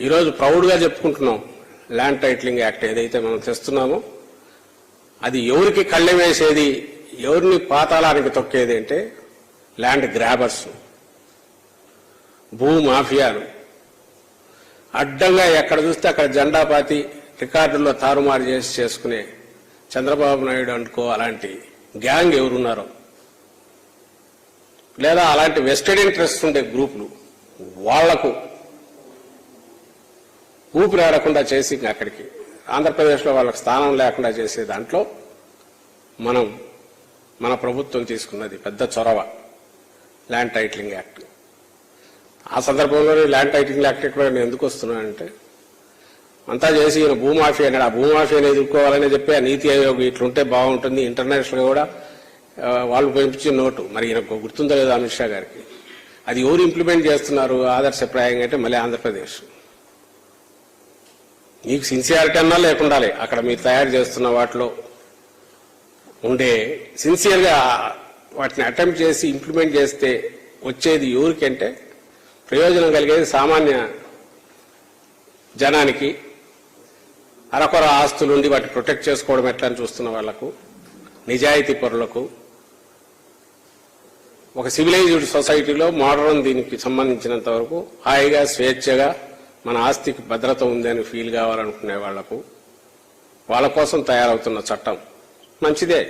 ఈరోజు ప్రౌడ్గా చెప్పుకుంటున్నాం. ల్యాండ్ టైటిలింగ్ యాక్ట్ ఏదైతే మనం తెస్తున్నామో అది ఎవరికి కళ్ళెం వేసేది ఎవరిని పాతాళానికి తొక్కేది అంటే ల్యాండ్ గ్రాబర్స్. భూ మాఫియాలు. అడ్డంగా ఎక్కడ చూస్తే అక్కడ జెండాపాతి రికార్డుల్లో తారుమారు చేసి చేసుకునే చంద్రబాబు నాయుడు అనుకో అలాంటి గ్యాంగ్ ఎవరున్నారో. లేదా అలాంటి వెస్టెడ్ ఇంట్రెస్ట్ ఉండే గ్రూపులు. వాళ్ళకు ఊపిరాడకుండా చేసి అక్కడికి. ఆంధ్రప్రదేశ్లో వాళ్ళకి స్థానం లేకుండా చేసే దాంట్లో మనం మన ప్రభుత్వం తీసుకున్నది పెద్ద చొరవ ల్యాండ్ టైటిలింగ్ యాక్ట్. ఆ సందర్భంలోనే ల్యాండ్ టైటిలింగ్ యాక్ట్ కూడా నేను ఎందుకు వస్తున్నానంటే అంతా చేసి ఈయన భూమాఫీ అన్నాడు. ఆ భూమాఫీని ఎదుర్కోవాలని చెప్పి ఆ నీతి ఆయోగ్ ఇట్లుంటే బాగుంటుంది. ఇంటర్నేషనల్ కూడా వాళ్ళు పెంపించిన నోటు. మరి ఈయనకు గుర్తుందో లేదో అమిత్ షా గారికి? అది ఎవరు ఇంప్లిమెంట్ చేస్తున్నారు ఆదర్శప్రాయంగా అంటే మళ్ళీ ఆంధ్రప్రదేశ్. మీకు సిన్సియారిటీ అన్నా లేకుండాలి అక్కడ మీరు తయారు చేస్తున్న వాటిలో ఉండే సిన్సియర్గా వాటిని అటెంప్ట్ చేసి ఇంప్లిమెంట్ చేస్తే వచ్చేది ఎవరికంటే ప్రయోజనం కలిగేది సామాన్య జనానికి. అరకొర ఆస్తులుండి వాటిని ప్రొటెక్ట్ చేసుకోవడం ఎట్లా అని చూస్తున్న వాళ్ళకు నిజాయితీ పరులకు. ఒక సివిలైజ్డ్ సొసైటీలో మోడర్న్ దీనికి సంబంధించినంత వరకు హాయిగా స్వేచ్ఛగా మన ఆస్తికి భద్రత ఉందని అని ఫీల్ కావాలనుకునే వాళ్ళకు వాళ్ళ కోసం తయారవుతున్న చట్టం మంచిదే.